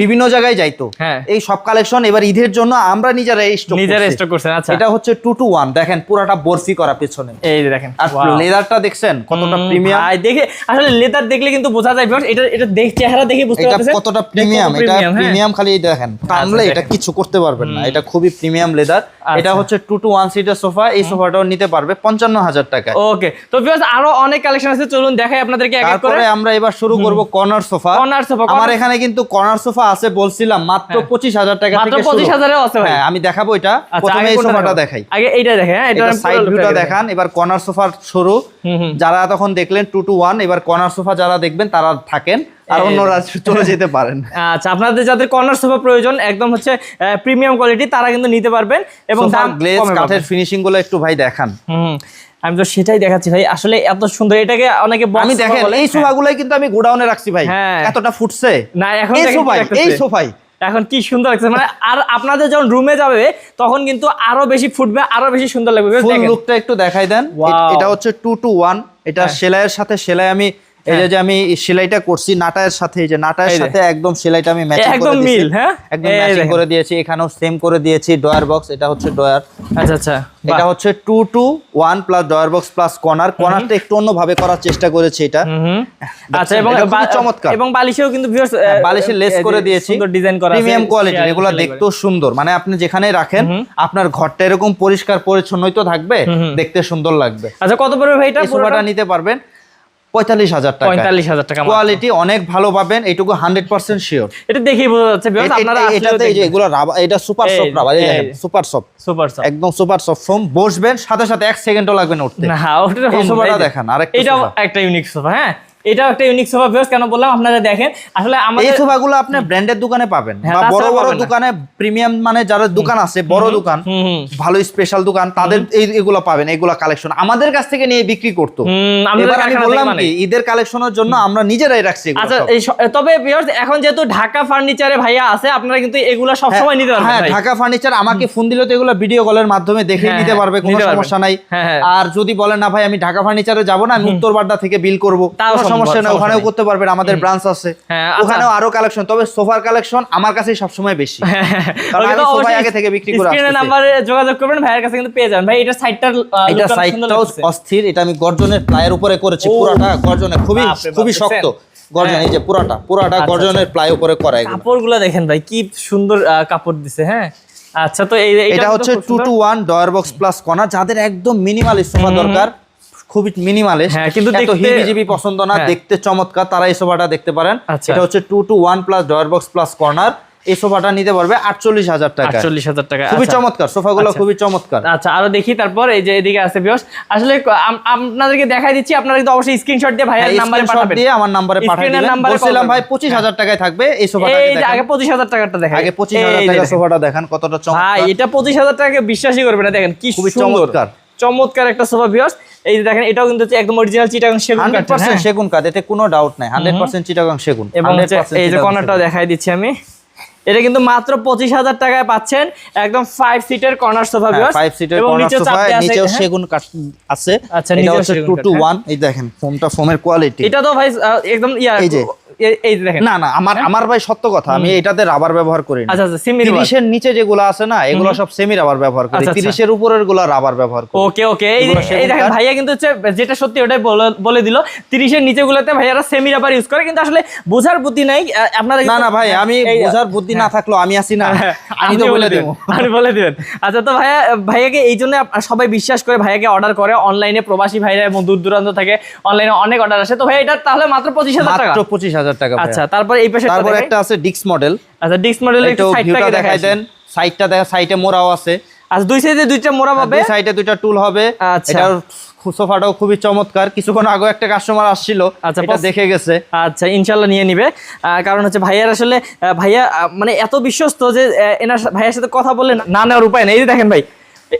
বিভিন্ন জায়গায় যাইতো। এই সব কালেকশন এবার ঈদের জন্য আমরা নিজেরা স্টক নিজেরা স্টক করছেন আচ্ছা। এটা হচ্ছে টু টু ওয়ান দেখেন পুরাটা বরফি করা পেছনে। এই যে দেখেন আর লেদারটা দেখছেন কতটা প্রিমিয়াম ভাই দেখে আসলে লেদার দেখলে কিন্তু বোঝা যায় এটা এটা দেখ চেহারা দেখে বুঝতে এটা কতটা প্রিমিয়াম এটা। প্রিমিয়াম খালি দেখেন টানলে এটা কিছু করতে পারবেন না। এটা খুবই প্রিমিয়াম লেদার। এটা হচ্ছে টু টু ওয়ান সিটের সোফা এই সোফাটাও নিতে পারবে পঞ্চান্ন হাজার টাকা ওকে তো ভিউয়ার্স আরও অনেক কালেকশন আছে চলুন দেখাই আপনাদেরকে এক এক করে। তারপরে আমরা এবার শুরু করব কর্নার সোফা Corner sofa, আমার এখানে কিন্তু কর্নার সোফা আছে বলছিলাম মাত্র পঁচিশ হাজার টাকা মাত্র থেকে শুরু। 25,000 এও আছে ভাই। হ্যাঁ আমি দেখাবো এটা। আচ্ছা প্রথমে এই সোফাটা দেখাই। আগে এইটা দেখেন হ্যাঁ এটা সাইড ভিউটা দেখান। এবার কর্নার সোফার শুরু। যারা তখন দেখলেন টু টু ওয়ান এবার কর্নার সোফা যারা দেখবেন তারা থাকেন। আর এই অন্যরা চলে যেতে পারেন। আচ্ছা আপনাদের যাদের কর্নার সোফা প্রয়োজন একদম হচ্ছে প্রিমিয়াম কোয়ালিটি তারা কিন্তু নিতে পারবেন এবং দাম গ্লেজ কাঠের ফিনিশিংগুলো একটু ভাই দেখান। হুম, আমি তো সেটাই দেখাচ্ছি ভাই। আসলে এত সুন্দর এটাকে অনেকে আমি দেখেন। এই সোফাগুলাই কিন্তু আমি গোডাউনে রাখছি ভাই। হ্যাঁ। এতটা ফুটছে। না এখন এই সোফাই এই সোফাই। এখন কি সুন্দর লাগছে মানে আর আপনাদের যখন রুমে যাবে তখন কিন্তু আরও বেশি ফুটবে আরও বেশি সুন্দর লাগবে। ফুল লুকটা একটু দেখাই দেন. হ্যাঁ। এটা হচ্ছে টু টু ওয়ান এটা সেলাইয়ের সাথে সেলাই আমি এই যে- যে আমি সেলাইটা করছি নাটায়ের সাথে এই যে নাটায়ের সাথে একদম সেলাইটা আমি ম্যাচিং করে দিয়েছি। মিল, হ্যাঁ? একদম ম্যাচিং করে দিয়েছি এখানেও সেম করে দিয়েছি ডয়ার বক্স এটা হচ্ছে ডয়ার আচ্ছা আচ্ছা এটা হচ্ছে two two one plus drawer box plus corner কর্নারটা একটু অন্যভাবে করার চেষ্টা করেছি এটা। আচ্ছা এবং চমৎকার। এবং বালিশেও কিন্তু হ্যাঁ, বালিশের লেস করে দিয়েছি। সুন্দর ডিজাইন করা আছে, প্রিমিয়াম কোয়ালিটির শেয়ার- এগুলো দেখতেও সুন্দর। মানে আপনি যেখানে রাখেন আপনার ঘরটা এরকম পরিষ্কার পরিচ্ছন্নই তো থাকবে। দেখতে সুন্দর লাগবে। আচ্ছা কত পড়বে ভাই এটা সোফাটা নিতে পারবেন। পঁয়তাল্লিশ হাজার টাকা। পঁয়তাল্লিশ হাজার টাকা কোয়ালিটি অনেক ভালো পাবেন এইটুকু হান্ড্রেড পার্সেন্ট শিওর এটা দেখেই বোঝা যাচ্ছে এটাতে এগুলো রাবার এটা super soft rubber super soft super একদম সুপার সফট ফোম বসবেন সাথে সাথে এক সেকেন্ডও লাগবে না উঠতে। না ওটা সোফাটা দেখান, আরেকটা এটা একটা ইউনিক সোফা হ্যাঁ? এটাও একটা ইউনিক সোফা ভিউয়ার্স কেন বললাম? আপনারা দেখেন। আসলে আমাদের এই সোফাগুলো আপনি ব্র্যান্ডের দোকানে পাবেন হ্যাঁ, বা বড় বড় দোকানে প্রিমিয়াম মানে যারা দোকান আছে বড় দোকান ভালো স্পেশাল দোকান তাদের এই এগুলো পাবেন এগুলো কালেকশন আমাদের কাছ থেকে নিয়ে বিক্রি করতো। এবার আমি বললাম কি ঈদের কালেকশনের জন্য আমরা নিজেরাই রাখছি আচ্ছা এই তবে ভিউয়ার্স এখন যেহেতু ঢাকা ফার্নিচারে ভাইয়া আছে আপনারা কিন্তু এগুলা সব সময় নিতে পারবেন হ্যাঁ ঢাকা ফার্নিচার আমাকে ফোন দিলে তো এগুলো ভিডিও কলের মাধ্যমে দেখে হ্যাঁ, নিতে হ্যাঁ, পারবে কোনো সমস্যা নাই। হ্যাঁ, হ্যাঁ। আর যদি বলেন না ভাই আমি ঢাকা ফার্নিচারে যাব না আমি উত্তরবাড্ডা থেকে বিল করব সমস্যা নেই ওখানেও করতে পারবেন আমাদের ব্রাঞ্চ আছে হ্যাঁ, আচ্ছা। ওখানেও আরও কালেকশন তবে সোফার কালেকশন আমার কাছেই সবসময় বেশি কারণ আমি তো আগে থেকে বিক্রি করে আসতেছি। নাম্বারে যোগাযোগ করবেন ভাইয়ের কাছে কিন্তু পেয়ে যাবেন ভাই এটা সাইডটার এটা সাইডটাও অস্থির এটা আমি গর্জনের প্লাইয়ের উপরে করেছি। পুরাটা গর্জনে খুবই খুবই শক্ত গর্জন হ্যাঁ। এই যে পুরাটা পুরাটা আচ্ছা, গর্জনের প্লাই উপরে করা কাপড়গুলো দেখেন ভাই কি সুন্দর কাপড় দিছে হ্যাঁ আচ্ছা তো এই এটা হচ্ছে two. Two one drawer box plus corner যাদের একদম মিনিমাল সোফা দরকার খুবই মিনিমালিস্ট হ্যাঁ, কিন্তু এত হিবিজিবি পছন্দ না হ্যাঁ। দেখতে চমৎকার তারা এই সোফাটা দেখতে পারেন। আচ্ছা। এটা হচ্ছে two two one plus drawer box plus corner এই সোফাটা নিতে পারবে আটচল্লিশ হাজার টাকা। আটচল্লিশ হাজার টাকা খুবই আচ্ছা। চমৎকার সোফাগুলো আচ্ছা। খুবই চমৎকার। আচ্ছা আরও দেখি তারপর এই যে এদিকে আছে বিয়স। আসলে আপনাদেরকে দেখাই দিচ্ছি আপনারা কিন্তু অবশ্যই স্ক্রিনশট দিয়ে ভাইয়ের হ্যাঁ, নাম্বারে পাঠাবেন। দিয়ে আমার নাম্বারে পাঠিয়ে দিবেন। বলছিলাম ভাই করবেন। পঁচিশ হাজার টাকায় থাকবে এই সোফাটা এই যে আগে পঁচিশ হাজার টাকাটা দেখাই। আগে পঁচিশ হাজার এই যে টাকা সোফাটা দেখান কতটা ভাই চমৎকার। এটা পঁচিশ হাজার টাকা বিশ্বাসই করবে না। দেখেন কি খুবই সুন্দর। চমৎকার। চমৎকার একটা সোফা বিয়স। এই যে দেখেন এটাও কিন্তু একদম অরিজিনাল চিটাগং সেগুন কাঠ হ্যাঁ। সেগুন কাঠ এতে কোনো ডাউট নাই 100% চিটাগং সেগুন এবং এই যে কর্নারটা দেখাই দিচ্ছি আমি এটা কিন্তু মাত্র পঁচিশ হাজার টাকায় পাচ্ছেন একদম ফাইভ সিটের কর্নার সোফা ফাইভ সিটের কর্নার নিচে সোফা নিচেও হ্যাঁ। সেগুন কাঠ আছে আচ্ছা, সেগুন টু টু। ওয়ান এই দেখেন ফোমটা ফোমের কোয়ালিটি এটা তো ভাই একদম ইয়া এই যে এই দেখেন। না না আমার আমার ভাই সত্য কথা আমি এটাতে রাবার ব্যবহার করি না। আচ্ছা আচ্ছা সেমি তিরিশের নিচে যেগুলো আছে না এগুলো সব সেমি রাবার ব্যবহার করি। আচ্ছা, আচ্ছা। তিরিশের উপরেরগুলো রাবার ব্যবহার করি। ওকে ওকে। এই দেখেন ভাইয়া কিন্তু হচ্ছে যেটা সত্যি ওটাই বলে- দিল তিরিশের নিচে গুলোতে ভাইয়ারা সেমি রাবার ইউজ করে কিন্তু আসলে বোঝার বুদ্ধি নাই। আপনারা না না ভাই আমি বোঝার বুদ্ধি না থাকলেও আমি আছি না। হ্যাঁ, আমি তো বলে দেবো। আপনি বলে দিবেন আচ্ছা তো ভাইয়া ভাইয়াকে এই জন্য সবাই বিশ্বাস করে ভাইয়াকে অর্ডার করে। অনলাইনে প্রবাসী ভাইরা এবং দূর দূরান্ত থেকে অনলাইনে অনেক অর্ডার আসে। তো ভাই এটা তাহলে মাত্র পঁচিশ হাজার টাকা? পঁচিশ হাজার টাকা আচ্ছা তারপর এই পাশে তারপর একটা আছে ডিক্স মডেল আচ্ছা ডিক্স মডেলের একটু দেখাই দেন। সাইডটা দেখা সাইডে মোড়াও আছে। আচ্ছা দুই সাইডে দুইটা মোড়া পাবে? দুই সাইডে দুইটা টুল হবে। আচ্ছা। সোফাটাও খুবই চমৎকার। কিছুক্ষণ আগে একটা কাস্টমার আসছিল। আচ্ছা, এটা দেখে গেছে। আচ্ছা ইনশাল্লাহ নিয়ে নিবে। কারণ হচ্ছে ভাইয়ার আসলে ভাইয়া মানে এত বিশ্বস্ত যে এনার ভাইয়ার সাথে কথা বলে না নেওয়ার উপায় নেই। এই দেখেন ভাই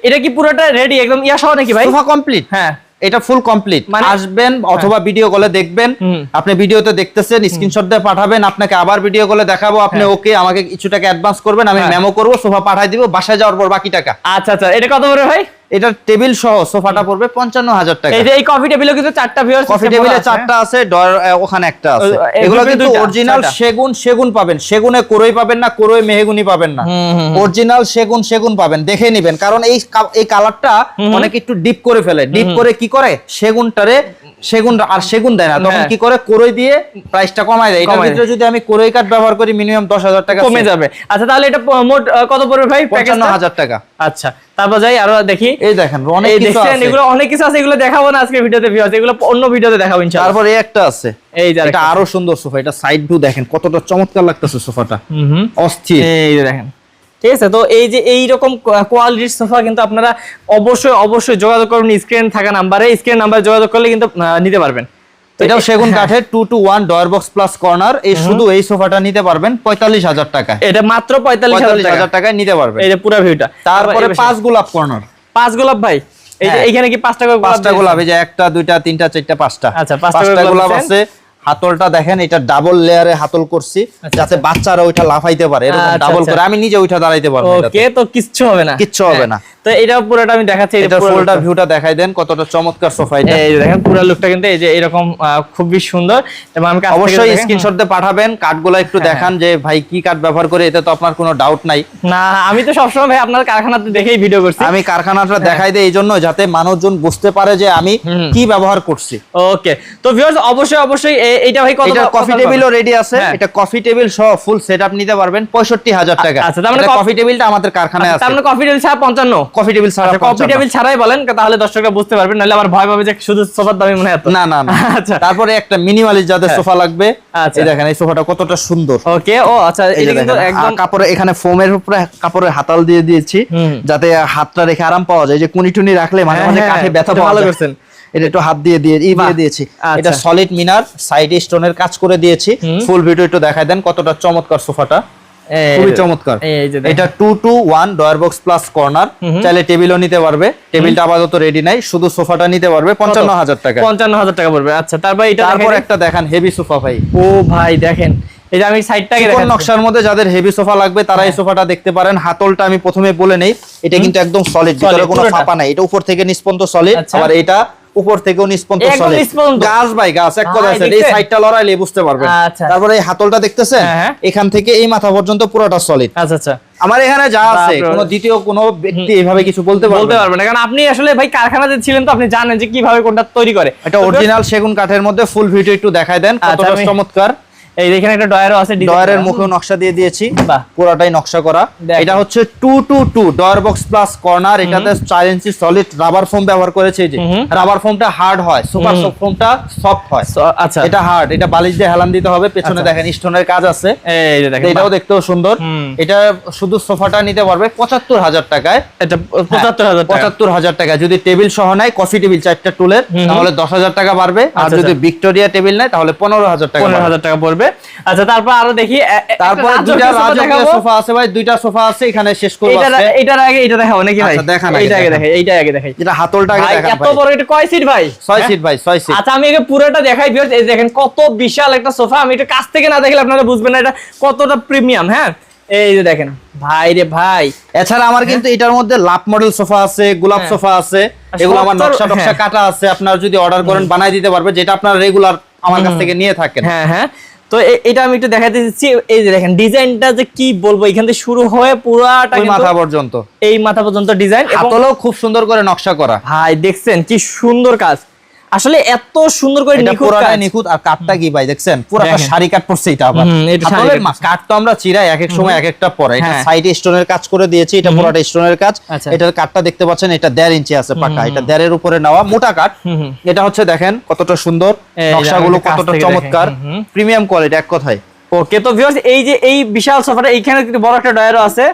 এটা কি পুরোটা রেডি একদম ইয়া সহ নাকি ভাই? সোফা কমপ্লিট হ্যাঁ। এটা ফুল কমপ্লিট মানে- আসবেন অথবা ভিডিও কলে দেখবেন। আপনি ভিডিওতে দেখতেছেন স্ক্রিনশট দিয়ে পাঠাবেন আপনাকে আবার ভিডিও কলে দেখাবো। আপনি ওকে আমাকে কিছু টাকা অ্যাডভান্স করবেন আমি হ্যাঁ। মেমো করব সোফা পাঠাই দিব বাসায় যাওয়ার পর বাকি টাকা। আচ্ছা আচ্ছা। এটা কত বড় ভাই? এটা টেবিল সহ সোফাটা পড়বে পঞ্চান্ন হাজার টাকা। এই যে এই কফি টেবিলও কিন্তু চারটা ভিউয়ার কফি টেবিলে চারটা আছে ডর ওখানে একটা আছে। এগুলো কিন্তু অরিজিনাল সেগুন সেগুন পাবেন। সেগুনে কোরই পাবেন না কোরই মেহগুনি পাবেন না। অরিজিনাল সেগুন সেগুন পাবেন দেখে নিবেন। কারণ এই এই কালারটা অনেক একটু ডিপ করে ফেলে। ডিপ করে কি করে? সেগুনটারে সেগুন আর সেগুন দেয় না। তখন হ্যাঁ। কি করে? কোরই দিয়ে প্রাইসটা কমায় দেয়। এটার ভিতরে যদি আমি কোরই কাঠ ব্যবহার করি মিনিমাম দশ হাজার টাকা কমে যাবে। আচ্ছা তাহলে এটা মোট কত পড়বে ভাই? পঞ্চান্ন হাজার টাকা। আচ্ছা। তারপর যাই আরও দেখি। এই দেখেন অনেক কিছু আছে। এগুলো অনেক কিছু আছে এগুলো দেখাবো না আজকে ভিডিওতে ভিউয়ার্স এগুলো অন্য ভিডিওতে দেখাবো ইনশাআল্লাহ। তারপর এই একটা আছে। এই যে এটা আরও সুন্দর সোফা এটা সাইড ভিউ দেখেন কতটা চমৎকার লাগতেছে সোফাটা। হুম অস্থির। এই দেখেন। ঠিক আছে তো এই যে এই রকম কোয়ালিটির সোফা কিন্তু আপনারা অবশ্যই অবশ্যই যোগাযোগ করুন স্ক্রিন থাকা নাম্বারে স্ক্রিন নাম্বারে যোগাযোগ করলে কিন্তু নিতে পারবেন। এটাও সেগুন কাঠের two two one drawer box plus corner এই শুধু এই সোফাটা নিতে পারবেন পঁয়তাল্লিশ হাজার টাকা এটা মাত্র পঁয়তাল্লিশ হাজার হাজার টাকা টাকায় নিতে পারবেন। এই যে পুরো ভিউটা তারপরে পাঁচ গোলাপ কর্নার পাঁচ গোলাপ ভাই? এই যে হ্যাঁ। এইখানে কি পাঁচটা গোলাপ পাঁচটা গোলাপ এই যে একটা দুইটা তিনটা চারটা পাঁচটা। আচ্ছা, পাঁচটা গোলাপ আছে। হাতলটা দেখেন এটা ডাবল লেয়ারে হাতল করছি যাতে বাচ্চারা ওইটা লাফাইতে পারে। এরকম আচ্ছা, ডাবল আচ্ছা। করে আমি নিজে ওইটা দাঁড়াইতে পারব। ওকে তো কিচ্ছু হবে না। কিচ্ছু হবে হ্যাঁ। না। তো এটা পুরোটা আমি দেখাচ্ছি এটা ফুলটা ভিউটা দেখাই দেন কতটা চমৎকার সোফা এটা। এই দেখেন পুরো লুকটা কিন্তু এই যে এরকম খুবই সুন্দর। এবং আমি অবশ্যই স্ক্রিনশট দিয়ে পাঠাবেন কাঠগুলো একটু হ্যাঁ, দেখান যে ভাই কি কাঠ ব্যবহার করে এতে তো আপনার কোনো ডাউট নাই। না আমি তো সবসময় ভাই আপনার কারখানাতে দেখেই ভিডিও করছি। আমি কারখানাটা দেখাই দিই এই জন্য যাতে মানুষজন বুঝতে পারে যে আমি কি ব্যবহার করছি। ওকে তো ভিউয়ার্স অবশ্যই অবশ্যই এ- এইটা ভাই কত এটা কফি টেবিলও রেডি আছে। হ্যাঁ। এটা কফি টেবিল সহ ফুল সেটআপ নিতে পারবেন। পঁয়ষট্টি হাজার টাকা। আচ্ছা, তার মানে কফি- টেবিলটা আমাদের কারখানায় আচ্ছা, তার মানে কফি টেবিল ছাড়া পঞ্চান্ন? কফি টেবিল ছাড়া আচ্ছা কফি টেবিল ছাড়াই বলেন তাহলে দর্শকরা বুঝতে পারবেন নাহলে আবার ভয় পাবে যে শুধু সোফার দামই মনে হয় না না না। আচ্ছা। তারপরে একটা মিনিমালিস্ট যাদের সোফা লাগবে। আচ্ছা। এই দেখেন এই সোফাটা কতটা সুন্দর। ওকে ও আচ্ছা এই এটা কিন্তু একদম কাপড়ে এখানে ফোমের উপরে কাপড়ের হাতাল দিয়ে দিয়েছি যাতে হাতটা রেখে আরাম পাওয়া যায়। যে কুনি টুনি রাখলে মানে হ্যাঁ, হ্যাঁ, কাঠে ব্যথা পাওয়া ভালো যায়। এটা একটু হাত দিয়ে দিয়ে দিয়ে দিয়েছি। আচ্ছা। এটা সলিড মিনার সাইডে স্টোনের কাজ করে দিয়েছি। ফুল ভিডিও একটু দেখাই দেন কতটা চমৎকার সোফাটা। খুবই চমৎকার। দেখেন। এটা two two one drawer box plus corner হুম। চাইলে টেবিলও নিতে পারবে। টেবিলটা আপাতত রেডি নাই। শুধু সোফাটা নিতে পারবে। পঞ্চান্ন হাজার টাকা। পঞ্চান্ন হাজার টাকা পড়বে। আচ্ছা তারপর এটা তারপর একটা দেখান হেভি সোফা ভাই। ও ভাই দেখেন। এই যে আমি সাইডটাকে চিকন দেখাচ্ছি। নকশার মধ্যে যাদের হেভি সোফা লাগবে তারা হ্যাঁ। এই সোফাটা দেখতে পারেন। হাতলটা আমি প্রথমে বলে নেই। এটা কিন্তু একদম সলিড ভিতরে কোনো। ফাঁপা নাই। এটা উপর থেকে নিস্পন্ত সলিড। আবার এটা উপর থেকে সলিড গাছ ভাই গাছ এক কথা আছে এই সাইডটা লড়াইলে বুঝতে পারবেন। আচ্ছা। তারপরে এই হাতলটা দেখতেছেন? হ্যাঁ, হ্যাঁ। এখান থেকে এই মাথা পর্যন্ত পুরোটা সলিড আচ্ছা আচ্ছা। আমার এখানে যা আছে। কোনো দ্বিতীয় কোনো ব্যক্তি এইভাবে কিছু বলতে বলতে পারবে না। কারণ আপনি আসলে ভাই কারখানাতে ছিলেন তো আপনি জানেন যে কীভাবে কোনটা তৈরি করে। এটা অরিজিনাল সেগুন কাঠের মধ্যে ফুল ভিডিও একটু দেখায় দেন আচ্ছা, কতটা চমৎকার। এই এখানে একটা ডয়ারও আছে ডয়ারের। মুখেও নকশা দিয়ে দিয়েছি। পুরাটাই নকশা করা। এটা হচ্ছে two two two drawer box plus corner. এটাতে চার ইঞ্চি সলিড রাবার ফোম ব্যবহার করেছে এই যে। রাবার ফোমটা হার্ড হয় সুপার। ফোমটা সফট হয়। আচ্ছা। এটা হার্ড এটা বালিশ দিয়ে হেলান দিতে হবে পেছনে আচ্ছা। দেখেন স্টোনের কাজ আছে। এই যে দেখেন এটাও। দেখতেও সুন্দর। এটা শুধু সোফাটা নিতে পারবে পঁচাত্তর হাজার টাকায়। এটা পঁচাত্তর হাজার টাকা। পঁচাত্তর হাজার টাকা। যদি টেবিল সহ নেয় কফি টেবিল চারটা টুলের তাহলে দশ হাজার টাকা বাড়বে। আর আচ্ছা, যদি আচ্ছা। ভিক্টোরিয়া টেবিল নেয় তাহলে পনেরো হাজার টাকা পনেরো। হাজার টাকা পড়বে। আচ্ছা তারপর আরও দেখি তারপরে দুইটা রাজকীয় সোফা আছে ভাই দুইটা সোফা আছে এখানে শেষ করব আজকে। এইটার আগে এটা দেখাবো নাকি ভাই? আচ্ছা, দেখান এইটা আগে দেখাই এইটা আগে দেখাই। যেটা হাতলটা আগে দেখান এত বড় এটা কয় সিট ভাই? ছয় হ্যাঁ? সিট ভাই ছয় সিট আচ্ছা আমি একে পুরোটা দেখাই viewers, এই দেখেন কত বিশাল একটা সোফা। আমি এটা কাছ থেকে না দেখলে আপনারা বুঝবেন না এটা কতটা প্রিমিয়াম হ্যাঁ? এই যে দেখেন ভাই রে ভাই। এছাড়া আমার কিন্তু এটার মধ্যে লাভ মডেল সোফা আছে গোলাপ হ্যাঁ। সোফা আছে এগুলো আমার নকশা টকশা হ্যাঁ। কাটা আছে আপনারা যদি অর্ডার করেন বানাই দিতে পারবে যেটা আপনারা রেগুলার আমার কাছ থেকে নিয়ে থাকেন। হ্যাঁ হ্যাঁ। তো এটা আমি একটু দেখাতে দিচ্ছি এই যে দেখেন ডিজাইনটা যে কি বলব এখান থেকে শুরু হয়ে পুরাটা মাথা পর্যন্ত। এই মাথা পর্যন্ত ডিজাইন হাতলেও খুব সুন্দর করে নকশা করা। ভাই দেখছেন কি সুন্দর কাজ। আসলে এত সুন্দর করে নিখুঁত কাজ। নিখুঁত আর কাঠটা কি ভাই দেখছেন? পুরাটা দেখেন। শাড়ি কাট পড়ছে এটা আবার। হাতলের কাট তো আমরা চিরাই এক এক সময় এক একটা পরে। এটা হ্যাঁ। সাইডে স্টোনের কাজ করে দিয়েছি এটা পুরাটা স্টোনের কাজ। আচ্ছা। এটার কাঠটা দেখতে পাচ্ছেন এটা দেড় ইঞ্চি আছে পাকা। এটা দেড়ের উপরে নেওয়া মোটা হুম। এটা হচ্ছে দেখেন কতটা সুন্দর নকশাগুলো কতটা চমৎকার। প্রিমিয়াম কোয়ালিটি এক কথায়। ওকে তো ভিউয়ার্স এই যে এই বিশাল সোফাটা এইখানে কিন্তু বড় একটা ডয়ারও আছে।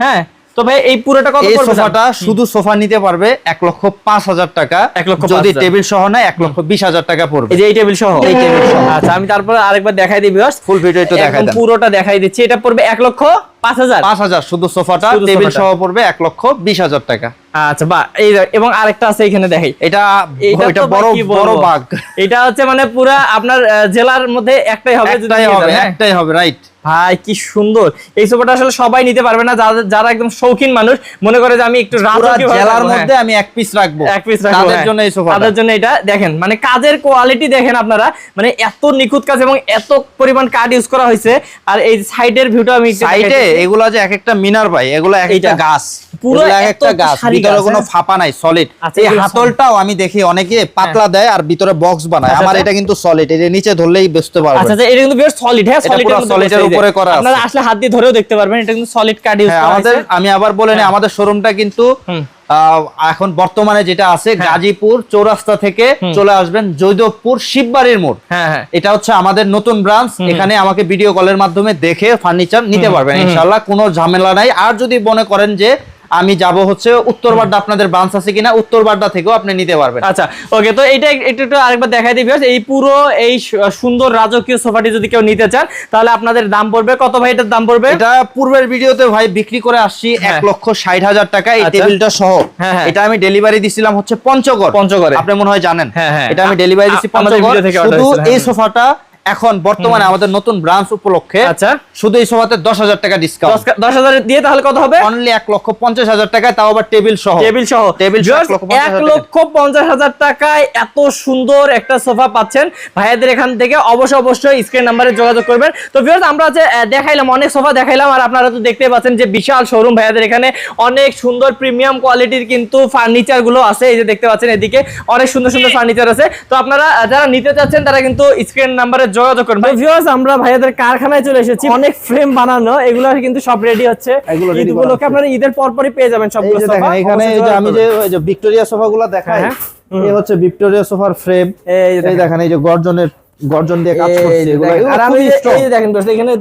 হ্যাঁ তো ভাই এই পুরোটা কত পড়বে সোফাটা শুধু সোফা নিতে পারবে এক লক্ষ পাঁচ হাজার টাকা। এক লক্ষ যদি টেবিল সহ নেয় এক লক্ষ বিশ হাজার টাকা পড়বে। এই যে এই টেবিল সহ? এই টেবিল সহ। আচ্ছা আমি তারপরে আরেকবার দেখাই দিই ভিউয়ার্স ফুল ভিডিও একটু দেখাই দেন। পুরোটা দেখাই দিচ্ছি। এটা পড়বে এক লক্ষ পাঁচ হাজার। পাঁচ হাজার শুধু সোফাটা টেবিল সহ পড়বে এক লক্ষ বিশ হাজার টাকা। আচ্ছা বা এই এবং আরেকটা আছে এখানে দেখাই। এটা এটা বড় বড় বাঘ। এটা হচ্ছে মানে পুরা আপনার জেলার মধ্যে একটাই হবে একটাই হবে হ্যাঁ? একটাই হবে রাইট ভাই কি সুন্দর। এই সোফাটা আসলে সবাই নিতে পারবে না যারা একদম শৌখিন মানুষ মনে করে যে আমি একটু জেলার হ্যাঁ। মধ্যে আমি এক পিস রাখব। এক পিস রাখব তাদের হ্যাঁ। জন্য এই সোফাটা। তাদের জন্য এটা দেখেন মানে কাজের কোয়ালিটি দেখেন আপনারা মানে এত নিখুঁত কাজ এবং এত পরিমাণ কাঠ ইউজ করা হয়েছে আর এই সাইডের ভিউটা আমি সাইডে। এগুলা যে এক একটা মিনার ভাই এগুলো এক একটা গাছ। পুরো এক একটা গাছ। ভিতরে কোনো হ্যাঁ। ফাঁপা নাই সলিড আচ্ছা, এই হাতলটাও আমি দেখি অনেকে পাতলা দেয় আর ভিতরে বক্স বানায়। আচ্ছা, আমার আচ্ছা। এটা কিন্তু সলিড যে নিচে ধরলেই বুঝতে পারবে আচ্ছা এটা কিন্তু বেশ সলিড হ্যাঁ এটা উপরে করা আছে। আপনারা আসলে হাত দিয়ে ধরেও দেখতে পারবেন এটা কিন্তু সলিড কার্ড ইউজ হ্যাঁ করা আমাদের আমি আবার বলে নেই আমাদের শোরুমটা কিন্তু এখন বর্তমানে যেটা আছে হ্যাঁ। গাজীপুর চৌরাস্তা থেকে চলে আসবেন জৈদবপুর শিববাড়ির মোড়। হ্যাঁ হ্যাঁ। এটা হচ্ছে আমাদের নতুন ব্রাঞ্চ এখানে আমাকে ভিডিও কলের মাধ্যমে দেখে ফার্নিচার নিতে পারবেন। ইনশাল্লাহ কোনো ঝামেলা নাই। আর যদি মনে করেন যে আমি যাব হচ্ছে উত্তর উত্তরবাড্ডা আপনাদের ব্রাঞ্চ আছে কিনা উত্তর উত্তরবাড্ডা থেকেও আপনি নিতে পারবেন আচ্ছা ওকে তো এইটা একটু একটু আরেকবার দেখাই দিই এই পুরো এই সুন্দর রাজকীয় সোফাটি যদি কেউ নিতে চান তাহলে আপনাদের দাম পড়বে কত ভাই এটার দাম পড়বে এটা পূর্বের ভিডিওতে ভাই বিক্রি করে আসছি এক হ্যাঁ। লক্ষ ষাট হাজার টাকা এই আচ্ছা। টেবিলটা সহ হ্যাঁ, হ্যাঁ। এটা আমি ডেলিভারি দিছিলাম হচ্ছে পঞ্চগড় পঞ্চগড়ে। আপনি মনে হয় জানেন হ্যাঁ, হ্যাঁ। এটা আমি ডেলিভারি দিচ্ছি পঞ্চগড় থেকে শুধু এই। সোফাটা এখন বর্তমানে আমাদের নতুন ব্রাঞ্চ উপলক্ষে আচ্ছা। শুধু এই সোফাতে দশ হাজার টাকা ডিসকাউন্ট দশ হাজার দিয়ে তাহলে কত হবে? অনলি এক লক্ষ পঞ্চাশ হাজার টাকায় তাও আবার টেবিল সহ। টেবিল সহ। টেবিল এক লক্ষ পঞ্চাশ হাজার টাকায় এত সুন্দর একটা সোফা পাচ্ছেন। ভাইয়াদের এখান থেকে অবশ্যই অবশ্যই স্ক্রিন নাম্বারে যোগাযোগ করবেন। তো ভিউয়ার্স আমরা যে দেখাইলাম অনেক সোফা দেখাইলাম আর আপনারা তো দেখতে পাচ্ছেন যে বিশাল শোরুম ভাইয়াদের এখানে অনেক সুন্দর প্রিমিয়াম কোয়ালিটির কিন্তু ফার্নিচারগুলো আছে। এই যে দেখতে পাচ্ছেন এদিকে অনেক সুন্দর সুন্দর ফার্নিচার আছে। তো আপনারা যারা নিতে চাচ্ছেন তারা কিন্তু স্ক্রিন নাম্বারে যোগাযোগ করবেন ভিউয়ার্স আমরা ভাইয়াদের কারখানায় চলে এসেছি। অনেক ফ্রেম বানানো এগুলো কিন্তু সব রেডি হচ্ছে। এগুলো ready করা ঈদগুলোকে হচ্ছে। আপনারা ঈদের পরপরই পেয়ে যাবেন সবগুলো সোফা দেখেন এখানে এই যে আমি যে ওই যে ভিক্টোরিয়া সোফাগুলো দেখাই হ্যাঁ, এই হচ্ছে ভিক্টোরিয়া সোফার ফ্রেম এই দেখেন এই যে গর্জনের গর্জন দিয়ে কাজ করছে এগুলো দেখেন, খুবই এই দোস্ত, এখানে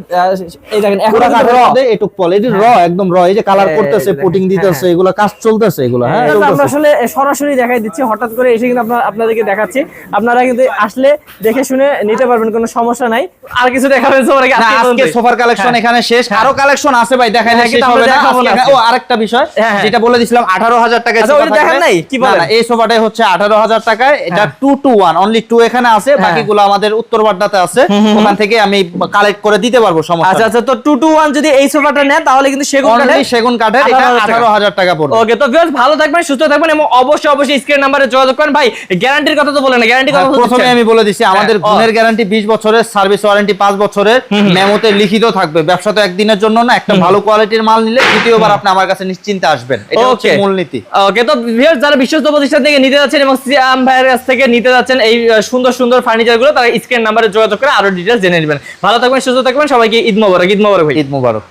এই দেখেন এখন কাঠের এটুক পল এটি র একদম র এই যে কালার করতেছে দেখেন, দিতেছে হ্যাঁ। এগুলো কাজ চলতেছে এগুলো হ্যাঁ আমরা আসলে সরাসরি দেখাই দিচ্ছি হঠাৎ করে এসে কিন্তু আপনার আপনাদেরকে দেখাচ্ছি আপনারা কিন্তু আসলে দেখে শুনে নিতে পারবেন কোনো সমস্যা নাই আর কিছু দেখাবেন আগে আজকে সোফার কালেকশন হ্যাঁ। এখানে শেষ আরও কালেকশন আছে ভাই দেখাই না হ্যাঁ, শেষ হবে না। ও আরেকটা বিষয় হ্যাঁ, হ্যাঁ। যেটা বলে দিছিলাম 18000 টাকায় আচ্ছা, সোফা ওইটা দেখেন নাই? কি বলেন? এই সোফাটাই হচ্ছে 18000 টাকায় এটা 2 টু 1 অনলি 2 এখানে আছে হ্যাঁ। বাকিগুলো আমাদের উত্তর বাড্ডাতে আছে ওখান থেকে আমি কালেক্ট করে দিতে পারব সমস্যা আচ্ছা আচ্ছা তো টু টু ওয়ান যদি এই সোফাটা নেন তাহলে কিন্তু সেগুন অনলি কাঠের সেগুন কাঠের এটা 18,000 টাকা। পড়বে। ওকে তো ভিউয়ার্স ভালো থাকবেন সুস্থ থাকবেন এবং অবশ্যই অবশ্যই স্ক্রিন নাম্বারে যোগাযোগ করেন। ভাই গ্যারান্টির কথা তো বলেন না গ্যারান্টি কথা প্রথমে আমি বলে দিছি আমাদের হ্যাঁ, গুণের গ্যারান্টি 20 বছরের সার্ভিস ওয়ারেন্টি 5 বছরের মেমোতে লিখিত থাকবে। ব্যবসা তো একদিনের জন্য না একটা ভালো কোয়ালিটির মাল নিলে দ্বিতীয়বার আপনি আমার কাছে নিশ্চিন্তে আসবেন। এটা হচ্ছে মূলনীতি ওকে তো ভিউয়ার্স যারা বিশ্বস্ত প্রতিষ্ঠান থেকে নিতে যাচ্ছেন এবং সিয়াম ভাইয়ের কাছ থেকে নিতে যাচ্ছেন এই সুন্দর সুন্দর ফার্নিচারগুলো তারা স্ক্রিন নাম্বারে যোগাযোগ করে আরও ডিটেলস জেনে নেবেন। ভালো থাকবেন, সুস্থ থাকবেন, সবাইকে ঈদ মোবারক ঈদ মোবারক ঈদ মুবারক।